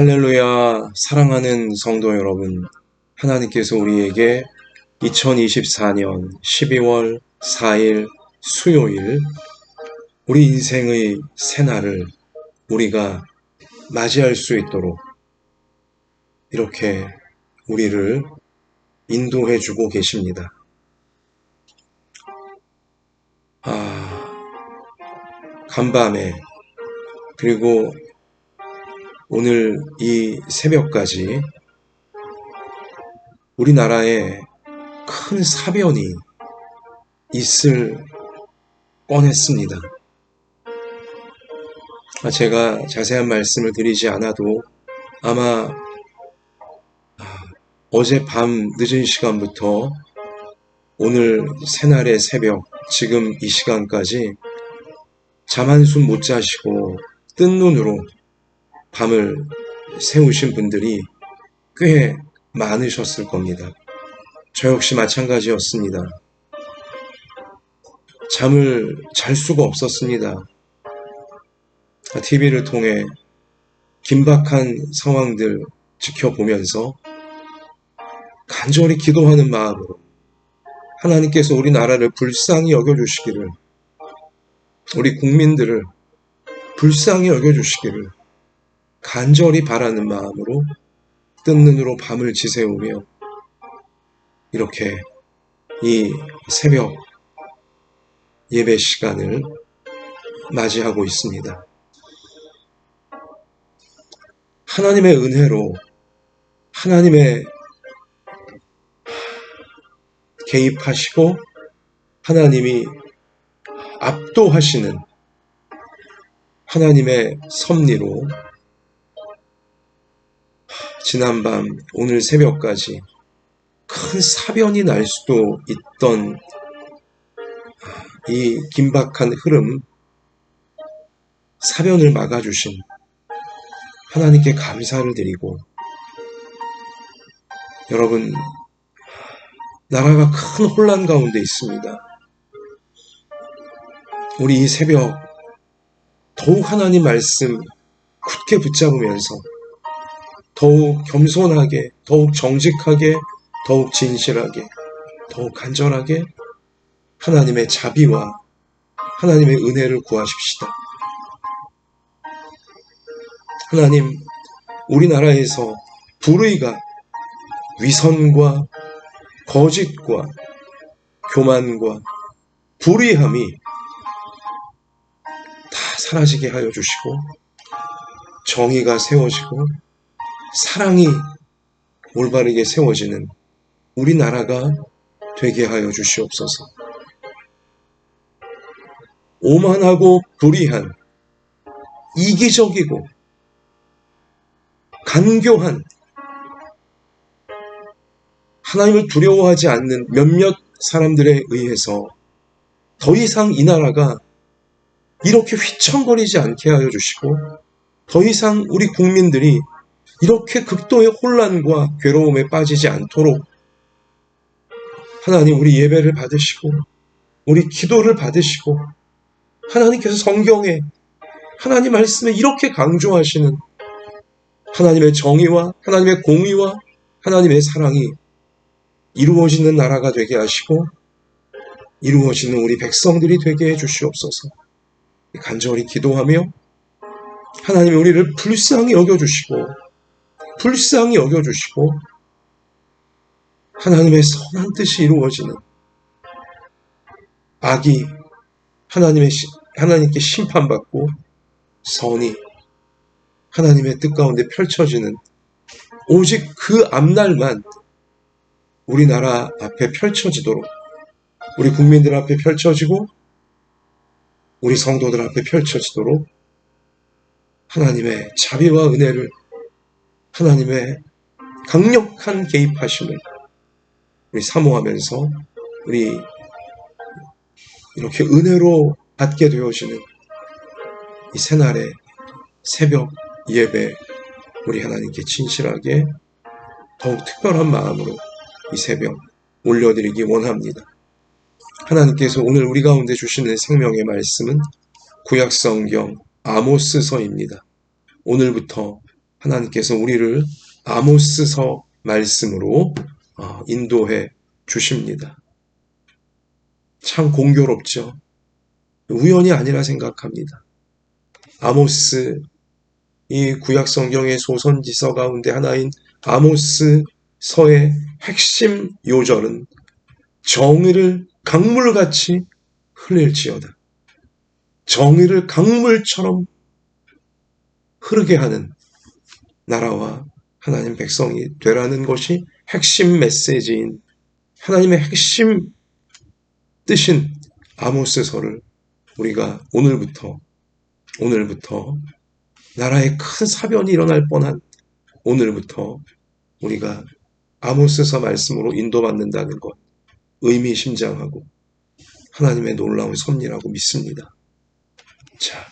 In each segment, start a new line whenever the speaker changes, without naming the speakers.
할렐루야, 사랑하는 성도 여러분. 하나님께서 우리에게 2024년 12월 4일 수요일 우리 인생의 새날을 우리가 맞이할 수 있도록 이렇게 우리를 인도해 주고 계십니다. 아, 간밤에 그리고 오늘 이 새벽까지 우리나라에 큰 사변이 있을 뻔했습니다. 아, 제가 자세한 말씀을 드리지 않아도 아마 아, 어제 밤 늦은 시간부터 오늘 새날의 새벽, 지금 이 시간까지 잠 한숨 못 자시고 뜬 눈으로 밤을 새우신 분들이 꽤 많으셨을 겁니다. 저 역시 마찬가지였습니다. 잠을 잘 수가 없었습니다. TV를 통해 긴박한 상황들 지켜보면서 간절히 기도하는 마음으로 하나님께서 우리나라를 불쌍히 여겨주시기를, 우리 국민들을 불쌍히 여겨주시기를 간절히 바라는 마음으로 뜬 눈으로 밤을 지새우며 이렇게 이 새벽 예배 시간을 맞이하고 있습니다. 하나님의 은혜로 하나님의 개입하시고 하나님이 압도하시는 하나님의 섭리로 지난밤 오늘 새벽까지 큰 사변이 날 수도 있던 이 긴박한 흐름, 사변을 막아주신 하나님께 감사를 드리고 여러분 나라가 큰 혼란 가운데 있습니다. 우리 이 새벽 더욱 하나님 말씀 굳게 붙잡으면서 더욱 겸손하게, 더욱 정직하게, 더욱 진실하게, 더욱 간절하게 하나님의 자비와 하나님의 은혜를 구하십시다. 하나님, 우리나라에서 불의가 위선과 거짓과 교만과 불의함이 다 사라지게 하여 주시고 정의가 세워지고 사랑이 올바르게 세워지는 우리나라가 되게 하여 주시옵소서. 오만하고 불의한 이기적이고 간교한 하나님을 두려워하지 않는 몇몇 사람들에 의해서 더 이상 이 나라가 이렇게 휘청거리지 않게 하여 주시고 더 이상 우리 국민들이 이렇게 극도의 혼란과 괴로움에 빠지지 않도록 하나님 우리 예배를 받으시고 우리 기도를 받으시고 하나님께서 성경에 하나님 말씀에 이렇게 강조하시는 하나님의 정의와 하나님의 공의와 하나님의 사랑이 이루어지는 나라가 되게 하시고 이루어지는 우리 백성들이 되게 해 주시옵소서. 간절히 기도하며 하나님이 우리를 불쌍히 여겨 주시고 불쌍히 여겨주시고 하나님의 선한 뜻이 이루어지는 악이 하나님의 하나님께 심판받고 선이 하나님의 뜻 가운데 펼쳐지는 오직 그 앞날만 우리나라 앞에 펼쳐지도록 우리 국민들 앞에 펼쳐지고 우리 성도들 앞에 펼쳐지도록 하나님의 자비와 은혜를 하나님의 강력한 개입하심을 우리 사모하면서 우리 이렇게 은혜로 받게 되어지는 이 새날의 새벽 예배 우리 하나님께 진실하게 더욱 특별한 마음으로 이 새벽 올려드리기 원합니다. 하나님께서 오늘 우리 가운데 주시는 생명의 말씀은 구약성경 아모스서입니다. 오늘부터 하나님께서 우리를 아모스서 말씀으로 어, 인도해 주십니다. 참 공교롭죠. 우연이 아니라 생각합니다. 아모스 이 구약 성경의 소선지서 가운데 하나인 아모스 서의 핵심 요절은 정의를 강물같이 흘릴지어다. 정의를 강물처럼 흐르게 하는 나라와 하나님 백성이 되라는 것이 핵심 메시지인 하나님의 핵심 뜻인 아모스서를 우리가 오늘부터 오늘부터 나라에 큰 사변이 일어날 뻔한 오늘부터 우리가 아모스서 말씀으로 인도받는다는 것 의미심장하고 하나님의 놀라운 섭리라고 믿습니다. 자,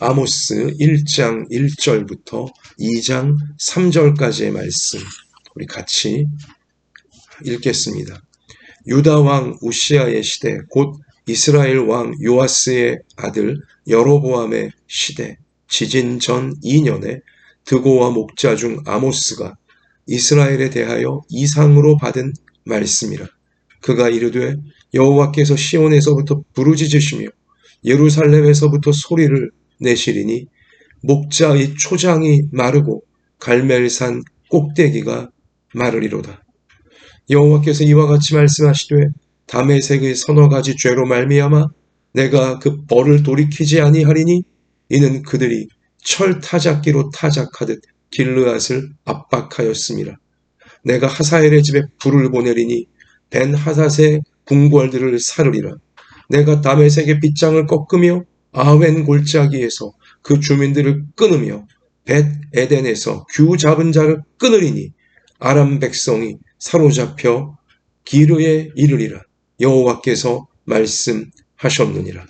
아모스 1장 1절부터 2장 3절까지의 말씀 우리 같이 읽겠습니다. 유다 왕 우시아의 시대 곧 이스라엘 왕 요아스의 아들 여로보암의 시대 지진 전 2년에 드고와 목자 중 아모스가 이스라엘에 대하여 이상으로 받은 말씀이라 그가 이르되 여호와께서 시온에서부터 부르짖으시며 예루살렘에서부터 소리를 내시리니 목자의 초장이 마르고 갈멜산 꼭대기가 마르리로다. 여호와께서 이와 같이 말씀하시되 담에색의 서너 가지 죄로 말미암아 내가 그 벌을 돌이키지 아니하리니 이는 그들이 철 타작기로 타작하듯 길르앗을 압박하였습니다. 내가 하사엘의 집에 불을 보내리니 벤 하닷의 궁궐들을 사르리라. 내가 담에색의 빗장을 꺾으며 아웬 골짜기에서 그 주민들을 끊으며 벳 에덴에서 규 잡은 자를 끊으리니 아람 백성이 사로잡혀 기르에 이르리라 여호와께서 말씀하셨느니라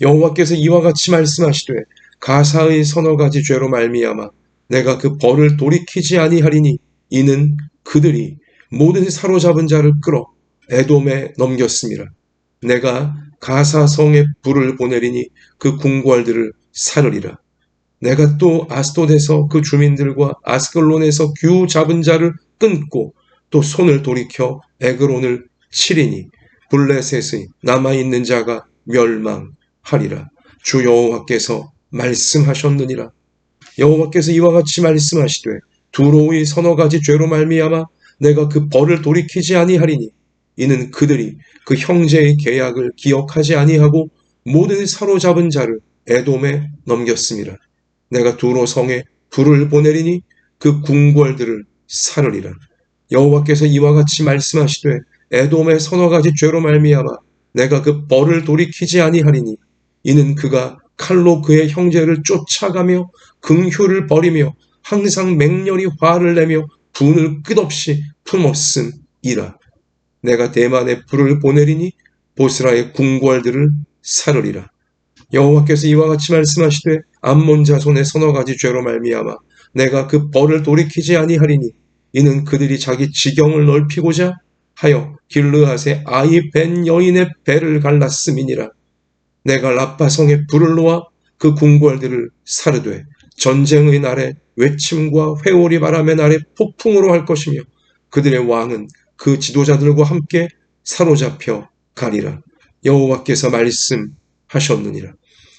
여호와께서 이와 같이 말씀하시되 가사의 서너 가지 죄로 말미암아 내가 그 벌을 돌이키지 아니하리니 이는 그들이 모든 사로잡은 자를 끌어 에돔에 넘겼습니다. 내가 가사성에 불을 보내리니 그 궁궐들을 사르리라. 내가 또 아스돗에서 그 주민들과 아스글론에서 규 잡은 자를 끊고 또 손을 돌이켜 에그론을 치리니 블레셋의 남아있는 자가 멸망하리라. 주 여호와께서 말씀하셨느니라. 여호와께서 이와 같이 말씀하시되 두로의 서너 가지 죄로 말미암아 내가 그 벌을 돌이키지 아니하리니 이는 그들이 그 형제의 계약을 기억하지 아니하고 모든 사로잡은 자를 에돔에 넘겼습니다. 내가 두로 성에 불을 보내리니 그 궁궐들을 사르리라. 여호와께서 이와 같이 말씀하시되 에돔의 서너 가지 죄로 말미암아 내가 그 벌을 돌이키지 아니하리니 이는 그가 칼로 그의 형제를 쫓아가며 긍휼을 버리며 항상 맹렬히 화를 내며 분을 끝없이 품었음이라. 내가 대만에 불을 보내리니 보스라의 궁궐들을 사르리라. 여호와께서 이와 같이 말씀하시되 암몬 자손의 서너 가지 죄로 말미암아 내가 그 벌을 돌이키지 아니하리니 이는 그들이 자기 지경을 넓히고자 하여 길르앗의 아이 벤 여인의 배를 갈랐음이니라. 내가 라빠성에 불을 놓아 그 궁궐들을 사르되 전쟁의 날에 외침과 회오리 바람의 날에 폭풍으로 할 것이며 그들의 왕은 그 지도자들과 함께 사로잡혀 가리라. 여호와께서 말씀하셨느니라.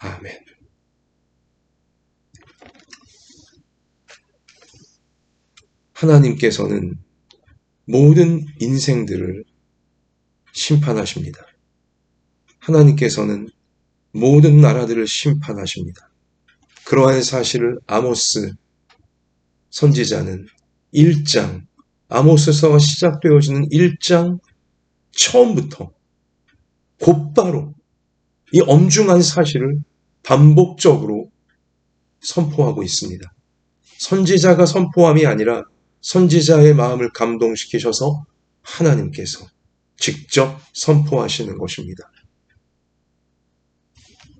아멘. 하나님께서는 모든 인생들을 심판하십니다. 하나님께서는 모든 나라들을 심판하십니다. 그러한 사실을 아모스 선지자는 1장, 아모스서가 시작되어지는 1장 처음부터 곧바로 이 엄중한 사실을 반복적으로 선포하고 있습니다. 선지자가 선포함이 아니라 선지자의 마음을 감동시키셔서 하나님께서 직접 선포하시는 것입니다.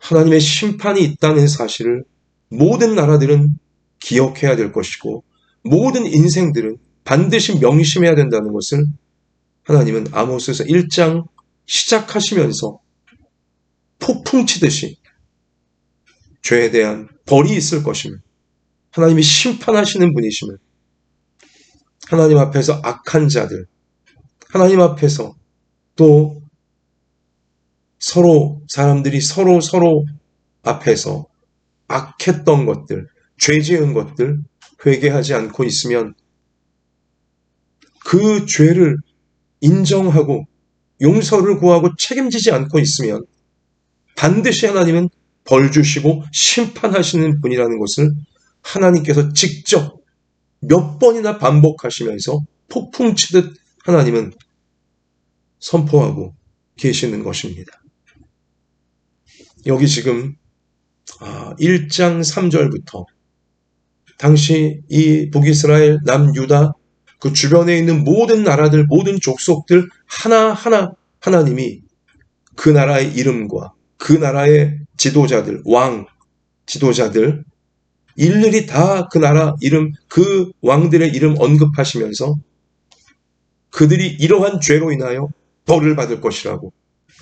하나님의 심판이 있다는 사실을 모든 나라들은 기억해야 될 것이고 모든 인생들은 반드시 명심해야 된다는 것을 하나님은 아모스에서 1장 시작하시면서 폭풍 치듯이 죄에 대한 벌이 있을 것임을 하나님이 심판하시는 분이심을 하나님 앞에서 악한 자들 하나님 앞에서 또 서로 사람들이 서로 서로 앞에서 악했던 것들, 죄 지은 것들 회개하지 않고 있으면 그 죄를 인정하고 용서를 구하고 책임지지 않고 있으면 반드시 하나님은 벌 주시고 심판하시는 분이라는 것을 하나님께서 직접 몇 번이나 반복하시면서 폭풍 치듯 하나님은 선포하고 계시는 것입니다. 여기 지금 1장 아, 3절부터 당시 이 북이스라엘 남유다 그 주변에 있는 모든 나라들 모든 족속들 하나하나 하나님이 그 나라의 이름과 그 나라의 지도자들 왕 지도자들 일일이 다 그 나라 이름 그 왕들의 이름 언급하시면서 그들이 이러한 죄로 인하여 벌을 받을 것이라고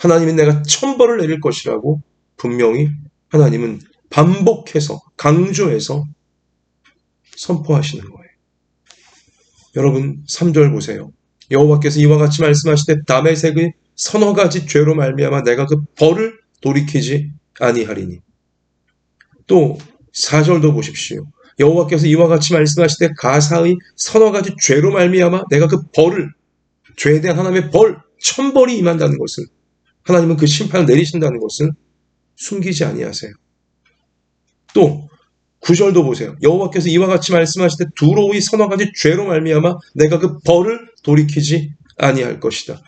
하나님이 내가 천벌을 내릴 것이라고 분명히 하나님은 반복해서 강조해서 선포하시는 거예요. 여러분 3절 보세요. 여호와께서 이와 같이 말씀하시되 다메색의 서너 가지 죄로 말미암아 내가 그 벌을 돌이키지 아니하리니. 또 4절도 보십시오. 여호와께서 이와 같이 말씀하시되 가사의 서너 가지 죄로 말미암아 내가 그 벌을 죄에 대한 하나님의 벌 천벌이 임한다는 것을 하나님은 그 심판을 내리신다는 것을 숨기지 아니하세요. 또 구절도 보세요. 여호와께서 이와 같이 말씀하실 때 두로의 서너 가지 죄로 말미암아 내가 그 벌을 돌이키지 아니할 것이다.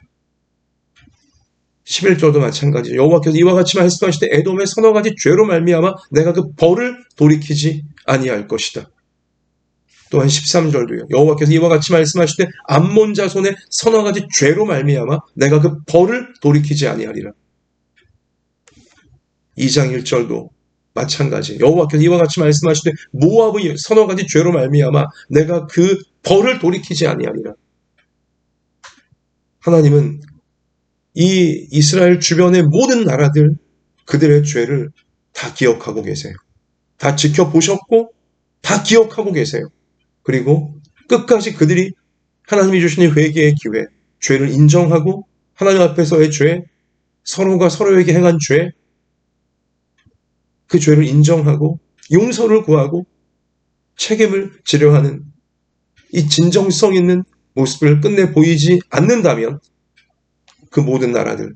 11절도 마찬가지죠. 여호와께서 이와 같이 말씀하실 때 에돔의 서너 가지 죄로 말미암아 내가 그 벌을 돌이키지 아니할 것이다. 또한 13절도요. 여호와께서 이와 같이 말씀하실 때 암몬 자손의 서너 가지 죄로 말미암아 내가 그 벌을 돌이키지 아니하리라. 2장 1절도 마찬가지. 여호와께서 이와 같이 말씀하시되 모압의 서너 가지 죄로 말미암아 내가 그 벌을 돌이키지 아니하리라. 하나님은 이 이스라엘 주변의 모든 나라들 그들의 죄를 다 기억하고 계세요. 다 지켜보셨고 다 기억하고 계세요. 그리고 끝까지 그들이 하나님이 주신 회개의 기회, 죄를 인정하고 하나님 앞에서의 죄, 서로가 서로에게 행한 죄, 그 죄를 인정하고 용서를 구하고 책임을 지려 하는 이 진정성 있는 모습을 끝내 보이지 않는다면 그 모든 나라들,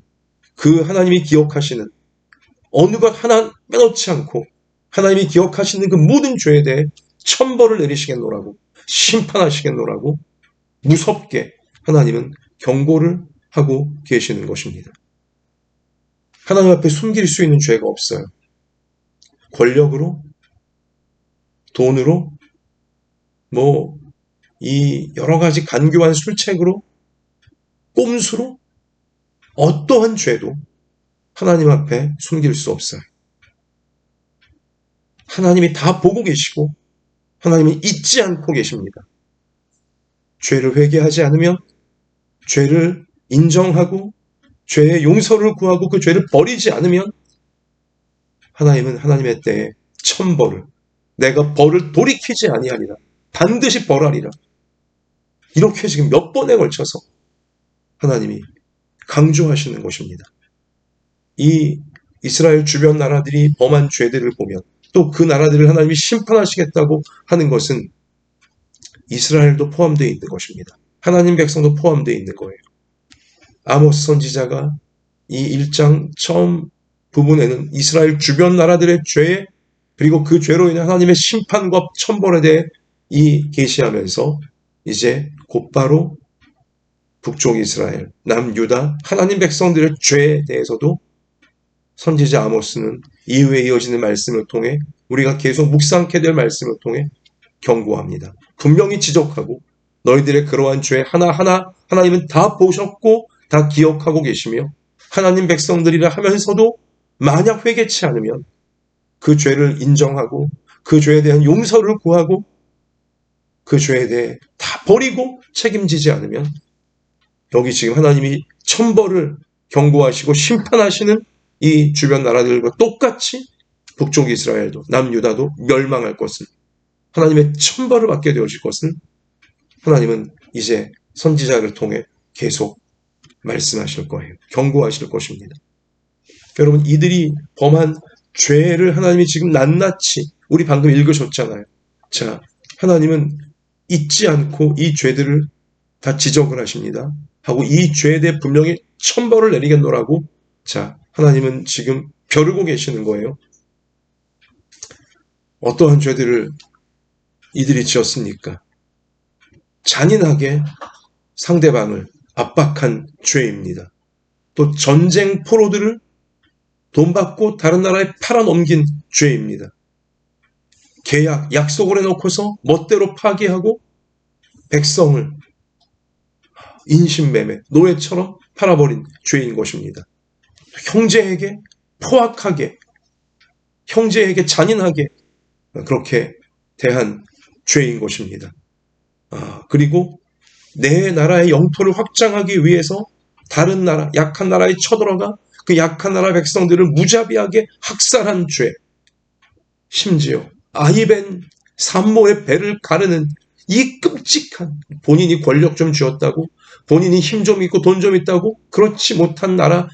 그 하나님이 기억하시는 어느 것 하나 빼놓지 않고 하나님이 기억하시는 그 모든 죄에 대해 천벌을 내리시겠노라고 심판하시겠노라고 무섭게 하나님은 경고를 하고 계시는 것입니다. 하나님 앞에 숨길 수 있는 죄가 없어요. 권력으로, 돈으로, 뭐, 이 여러 가지 간교한 술책으로, 꼼수로, 어떠한 죄도 하나님 앞에 숨길 수 없어요. 하나님이 다 보고 계시고, 하나님이 잊지 않고 계십니다. 죄를 회개하지 않으면, 죄를 인정하고, 죄의 용서를 구하고 그 죄를 버리지 않으면, 하나님은 하나님의 때에 천벌을 내가 벌을 돌이키지 아니하리라. 반드시 벌하리라. 이렇게 지금 몇 번에 걸쳐서 하나님이 강조하시는 것입니다. 이 이스라엘 주변 나라들이 범한 죄들을 보면 또 그 나라들을 하나님이 심판하시겠다고 하는 것은 이스라엘도 포함되어 있는 것입니다. 하나님 백성도 포함되어 있는 거예요. 아모스 선지자가 이 1장 처음 부분에는 이스라엘 주변 나라들의 죄 그리고 그 죄로 인한 하나님의 심판과 천벌에 대해 이 계시하면서 이제 곧바로 북쪽 이스라엘, 남유다, 하나님 백성들의 죄에 대해서도 선지자 아모스는 이후에 이어지는 말씀을 통해 우리가 계속 묵상케 될 말씀을 통해 경고합니다. 분명히 지적하고 너희들의 그러한 죄 하나하나 하나님은 다 보셨고 다 기억하고 계시며 하나님 백성들이라 하면서도 만약 회개치 않으면 그 죄를 인정하고 그 죄에 대한 용서를 구하고 그 죄에 대해 다 버리고 책임지지 않으면 여기 지금 하나님이 천벌을 경고하시고 심판하시는 이 주변 나라들과 똑같이 북쪽 이스라엘도 남유다도 멸망할 것을 하나님의 천벌을 받게 되어질 것을 하나님은 이제 선지자를 통해 계속 말씀하실 거예요. 경고하실 것입니다. 여러분 이들이 범한 죄를 하나님이 지금 낱낱이 우리 방금 읽으셨잖아요. 자, 하나님은 잊지 않고 이 죄들을 다 지적을 하십니다. 하고 이 죄에 대해 분명히 천벌을 내리겠노라고 자, 하나님은 지금 벼르고 계시는 거예요. 어떠한 죄들을 이들이 지었습니까? 잔인하게 상대방을 압박한 죄입니다. 또 전쟁 포로들을 돈 받고 다른 나라에 팔아넘긴 죄입니다. 계약, 약속을 해놓고서 멋대로 파기하고 백성을 인신매매, 노예처럼 팔아버린 죄인 것입니다. 형제에게 포악하게, 형제에게 잔인하게 그렇게 대한 죄인 것입니다. 아, 그리고 내 나라의 영토를 확장하기 위해서 다른 나라, 약한 나라에 쳐들어가 그 약한 나라 백성들을 무자비하게 학살한 죄. 심지어 아이벤 산모의 배를 가르는 이 끔찍한 본인이 권력 좀 쥐었다고 본인이 힘 좀 있고 돈 좀 있다고 그렇지 못한 나라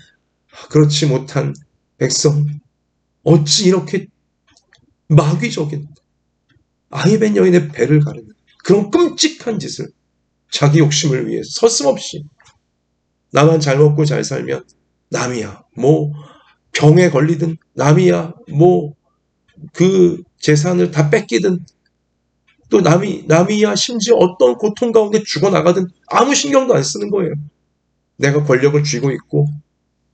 그렇지 못한 백성 어찌 이렇게 마귀적인 아이벤 여인의 배를 가르는 그런 끔찍한 짓을 자기 욕심을 위해 서슴없이 나만 잘 먹고 잘 살면 남이야. 뭐 병에 걸리든 남이야. 뭐 그 재산을 다 뺏기든 또 남이 남이야 심지어 어떤 고통 가운데 죽어나가든 아무 신경도 안 쓰는 거예요. 내가 권력을 쥐고 있고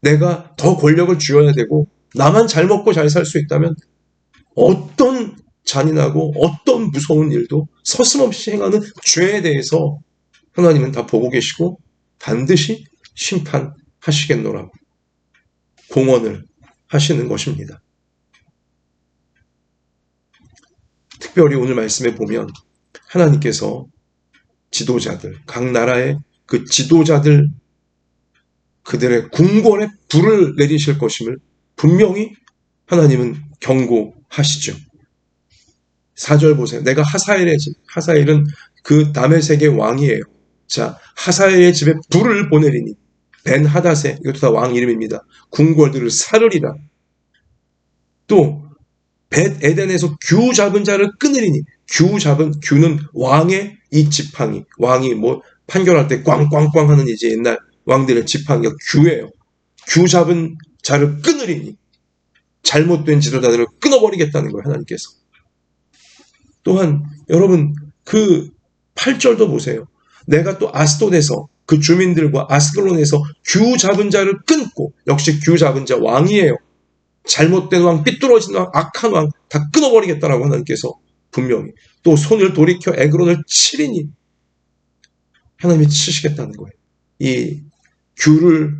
내가 더 권력을 쥐어야 되고 나만 잘 먹고 잘 살 수 있다면 어떤 잔인하고 어떤 무서운 일도 서슴없이 행하는 죄에 대해서 하나님은 다 보고 계시고 반드시 심판하시겠노라고 공언을 하시는 것입니다. 특별히 오늘 말씀에 보면 하나님께서 지도자들, 각 나라의 그 지도자들 그들의 궁궐에 불을 내리실 것임을 분명히 하나님은 경고하시죠. 4절 보세요. 내가 하사엘의 집, 하사엘은 그 남의 세계 왕이에요. 자, 하사엘의 집에 불을 보내리니 벤 하다세, 이것도 다 왕 이름입니다. 궁궐들을 사르리라. 또, 벳 에덴에서 규 잡은 자를 끊으리니, 규 잡은, 규는 왕의 이 지팡이, 왕이 뭐 판결할 때 꽝꽝꽝 하는 이제 옛날 왕들의 지팡이가 규예요. 규 잡은 자를 끊으리니, 잘못된 지도자들을 끊어버리겠다는 거예요, 하나님께서. 또한 여러분 그 8절도 보세요. 내가 또 아스돗에서 그 주민들과 아스글론에서 규 잡은 자를 끊고 역시 규 잡은 자 왕이에요. 잘못된 왕, 삐뚤어진 왕, 악한 왕 다 끊어버리겠다라고 하나님께서 분명히 또 손을 돌이켜 에그론을 치리니 하나님이 치시겠다는 거예요. 이 규를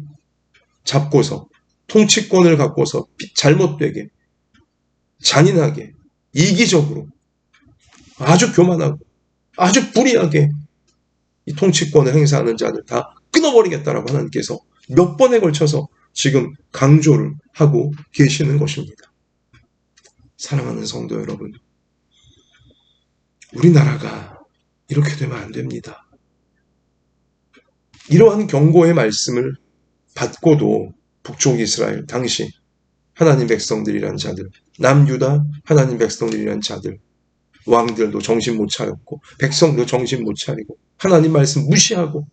잡고서 통치권을 갖고서 잘못되게 잔인하게 이기적으로 아주 교만하고 아주 불의하게 이 통치권을 행사하는 자들 다 끊어버리겠다라고 하나님께서 몇 번에 걸쳐서 지금 강조를 하고 계시는 것입니다. 사랑하는 성도 여러분, 우리나라가 이렇게 되면 안 됩니다. 이러한 경고의 말씀을 받고도 북쪽 이스라엘 당시 하나님 백성들이란 자들, 남유다 하나님 백성들이란 자들, 왕들도 정신 못 차렸고 백성도 정신 못 차리고 하나님 말씀 무시하고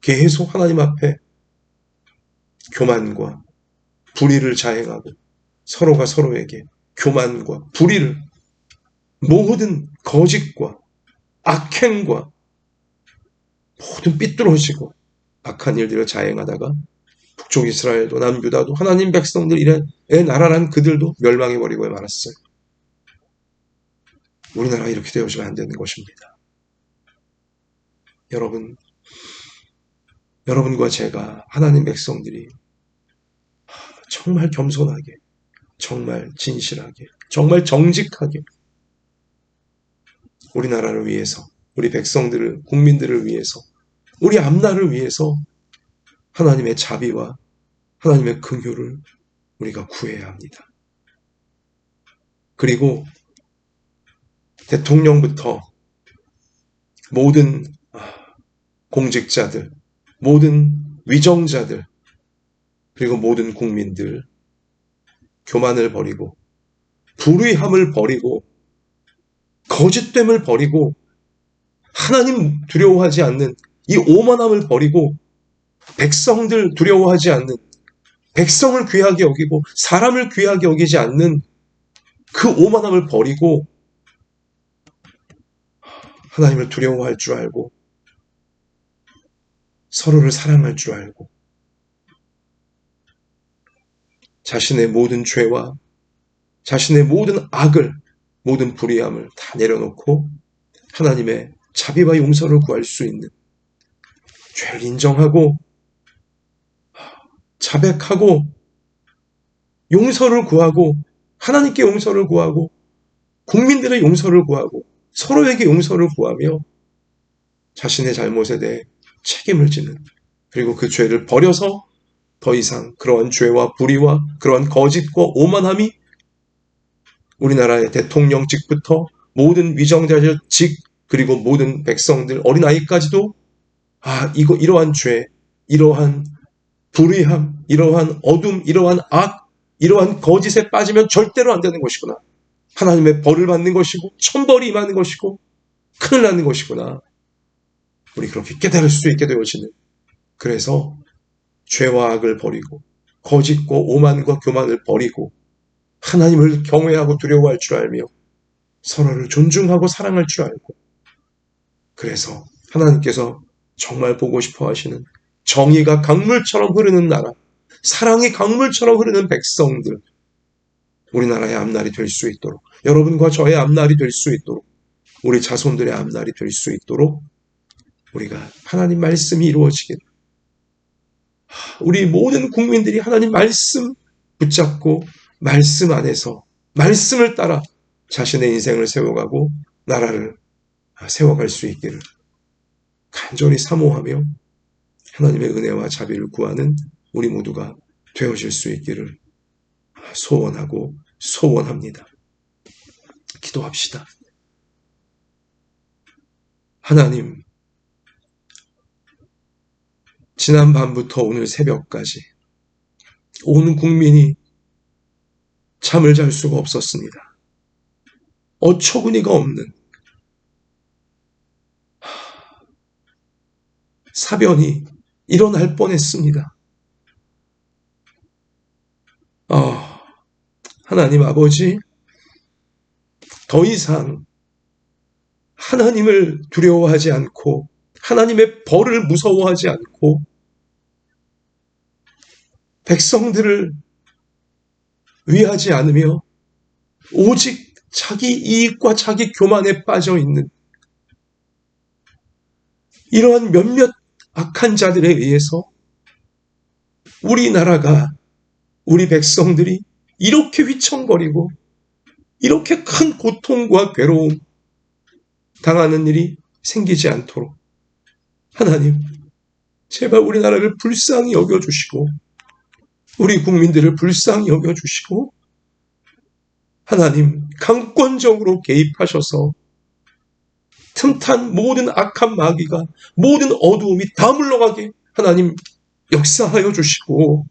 계속 하나님 앞에 교만과 불의를 자행하고 서로가 서로에게 교만과 불의를 모든 거짓과 악행과 모든 삐뚤어지고 악한 일들을 자행하다가 북쪽 이스라엘도 남유다도 하나님 백성들 이의 나라란 그들도 멸망해버리고 말았어요. 우리나라가 이렇게 되어지면 안 되는 것입니다. 여러분, 여러분과 제가 하나님 백성들이 정말 겸손하게, 정말 진실하게, 정말 정직하게 우리나라를 위해서, 우리 백성들을, 국민들을 위해서, 우리 앞날을 위해서 하나님의 자비와 하나님의 긍휼을 우리가 구해야 합니다. 그리고 대통령부터 모든 공직자들, 모든 위정자들, 그리고 모든 국민들, 교만을 버리고, 불의함을 버리고, 거짓됨을 버리고, 하나님 두려워하지 않는 이 오만함을 버리고, 백성들 두려워하지 않는, 백성을 귀하게 여기고, 사람을 귀하게 여기지 않는 그 오만함을 버리고, 하나님을 두려워할 줄 알고, 서로를 사랑할 줄 알고 자신의 모든 죄와 자신의 모든 악을 모든 불의함을 다 내려놓고 하나님의 자비와 용서를 구할 수 있는 죄를 인정하고 자백하고 용서를 구하고 하나님께 용서를 구하고 국민들의 용서를 구하고 서로에게 용서를 구하며 자신의 잘못에 대해 책임을 지는 그리고 그 죄를 버려서 더 이상 그러한 죄와 불의와 그러한 거짓과 오만함이 우리나라의 대통령직부터 모든 위정자직 그리고 모든 백성들 어린아이까지도 아 이거 이러한 죄 이러한 불의함 이러한 어둠 이러한 악 이러한 거짓에 빠지면 절대로 안 되는 것이구나. 하나님의 벌을 받는 것이고 천벌이 임하는 것이고 큰일 나는 것이구나. 우리 그렇게 깨달을 수 있게 되어지는 그래서 죄와 악을 버리고 거짓과 오만과 교만을 버리고 하나님을 경외하고 두려워할 줄 알며 서로를 존중하고 사랑할 줄 알고 그래서 하나님께서 정말 보고 싶어 하시는 정의가 강물처럼 흐르는 나라, 사랑이 강물처럼 흐르는 백성들, 우리나라의 앞날이 될 수 있도록, 여러분과 저의 앞날이 될 수 있도록, 우리 자손들의 앞날이 될 수 있도록 우리가 하나님 말씀이 이루어지길 우리 모든 국민들이 하나님 말씀 붙잡고 말씀 안에서 말씀을 따라 자신의 인생을 세워가고 나라를 세워갈 수 있기를 간절히 사모하며 하나님의 은혜와 자비를 구하는 우리 모두가 되어질 수 있기를 소원하고 소원합니다. 기도합시다. 하나님, 지난 밤부터 오늘 새벽까지 온 국민이 잠을 잘 수가 없었습니다. 어처구니가 없는 사변이 일어날 뻔했습니다. 아, 하나님 아버지, 더 이상 하나님을 두려워하지 않고 하나님의 벌을 무서워하지 않고 백성들을 위하지 않으며 오직 자기 이익과 자기 교만에 빠져 있는 이러한 몇몇 악한 자들에 의해서 우리나라가 우리 백성들이 이렇게 휘청거리고 이렇게 큰 고통과 괴로움 당하는 일이 생기지 않도록 하나님 제발 우리나라를 불쌍히 여겨주시고 우리 국민들을 불쌍히 여겨주시고 하나님 강권적으로 개입하셔서 틈탄 모든 악한 마귀가 모든 어두움이 다 물러가게 하나님 역사하여 주시고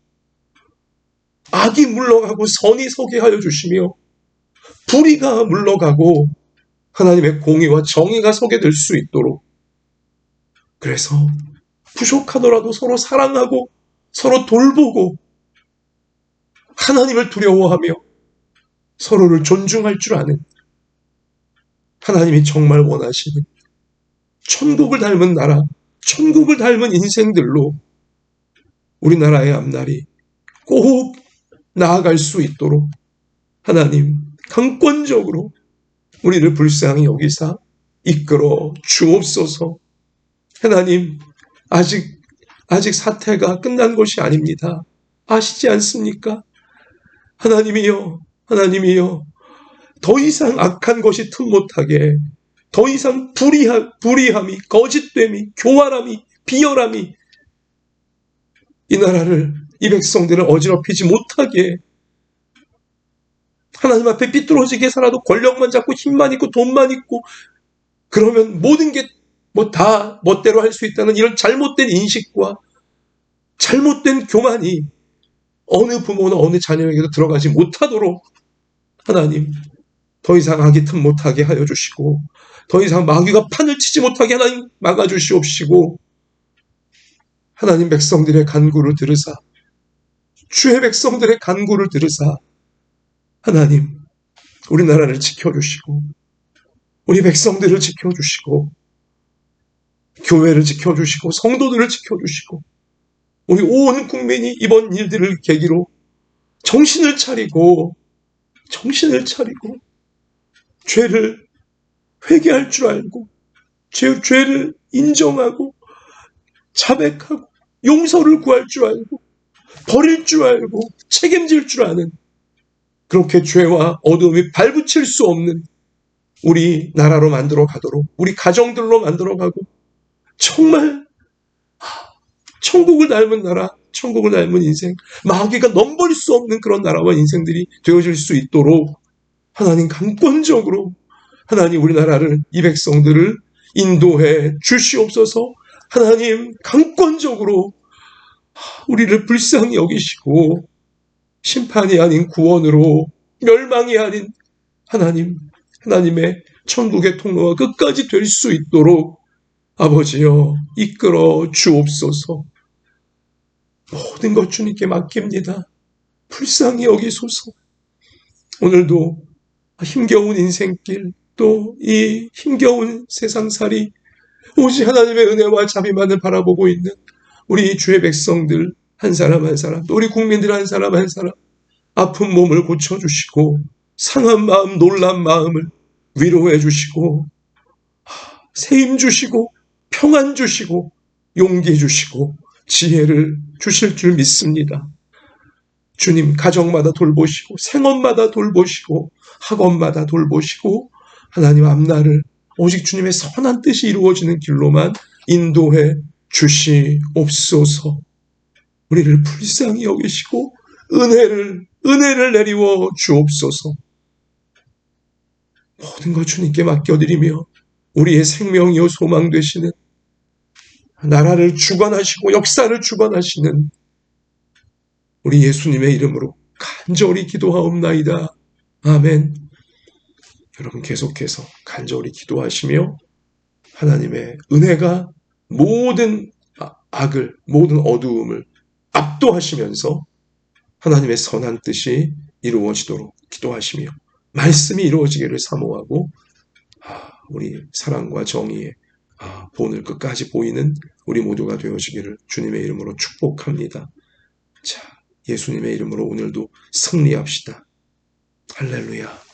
악이 물러가고 선이 서게 하여 주시며 불의가 물러가고 하나님의 공의와 정의가 서게 될 수 있도록 그래서 부족하더라도 서로 사랑하고 서로 돌보고 하나님을 두려워하며 서로를 존중할 줄 아는 하나님이 정말 원하시는 천국을 닮은 나라, 천국을 닮은 인생들로 우리나라의 앞날이 꼭 나아갈 수 있도록 하나님 강권적으로 우리를 불쌍히 여기사 이끌어 주옵소서. 하나님, 아직, 아직 사태가 끝난 것이 아닙니다. 아시지 않습니까? 하나님이여, 하나님이여, 더 이상 악한 것이 틈 못하게, 더 이상 불의하, 불의함이, 거짓됨이, 교활함이, 비열함이, 이 나라를, 이 백성들을 어지럽히지 못하게, 하나님 앞에 삐뚤어지게 살아도 권력만 잡고 힘만 있고 돈만 있고, 그러면 모든 게 뭐 다 멋대로 할 수 있다는 이런 잘못된 인식과 잘못된 교만이 어느 부모나 어느 자녀에게도 들어가지 못하도록 하나님 더 이상 악이 틈 못하게 하여 주시고 더 이상 마귀가 판을 치지 못하게 하나님 막아 주시옵시고 하나님 백성들의 간구를 들으사 주의 백성들의 간구를 들으사 하나님 우리나라를 지켜주시고 우리 백성들을 지켜주시고 교회를 지켜주시고 성도들을 지켜주시고 우리 온 국민이 이번 일들을 계기로 정신을 차리고 정신을 차리고 죄를 회개할 줄 알고 죄, 죄를 인정하고 자백하고 용서를 구할 줄 알고 버릴 줄 알고 책임질 줄 아는 그렇게 죄와 어둠이 발붙일 수 없는 우리 나라로 만들어 가도록 우리 가정들로 만들어 가고 정말 천국을 닮은 나라, 천국을 닮은 인생, 마귀가 넘볼 수 없는 그런 나라와 인생들이 되어질 수 있도록 하나님 강권적으로 하나님 우리나라를 이 백성들을 인도해 주시옵소서. 하나님 강권적으로 우리를 불쌍히 여기시고 심판이 아닌 구원으로 멸망이 아닌 하나님 하나님의 천국의 통로가 끝까지 될 수 있도록 아버지여 이끌어 주옵소서. 모든 것 주님께 맡깁니다. 불쌍히 여기소서. 오늘도 힘겨운 인생길 또 이 힘겨운 세상살이 오직 하나님의 은혜와 자비만을 바라보고 있는 우리 주의 백성들 한 사람 한 사람 또 우리 국민들 한 사람 한 사람 아픈 몸을 고쳐주시고 상한 마음 놀란 마음을 위로해 주시고 새힘 주시고 평안 주시고 용기 주시고 지혜를 주실 줄 믿습니다. 주님 가정마다 돌보시고 생업마다 돌보시고 학원마다 돌보시고 하나님 앞날을 오직 주님의 선한 뜻이 이루어지는 길로만 인도해 주시옵소서. 우리를 불쌍히 여기시고 은혜를 은혜를 내리워 주옵소서. 모든 것 주님께 맡겨드리며 우리의 생명이요 소망 되시는 나라를 주관하시고 역사를 주관하시는 우리 예수님의 이름으로 간절히 기도하옵나이다. 아멘. 여러분 계속해서 간절히 기도하시며 하나님의 은혜가 모든 악을, 모든 어두움을 압도하시면서 하나님의 선한 뜻이 이루어지도록 기도하시며 말씀이 이루어지기를 사모하고 아, 우리 사랑과 정의의 아, 본을 끝까지 보이는 우리 모두가 되어지기를 주님의 이름으로 축복합니다. 자, 예수님의 이름으로 오늘도 승리합시다. 할렐루야.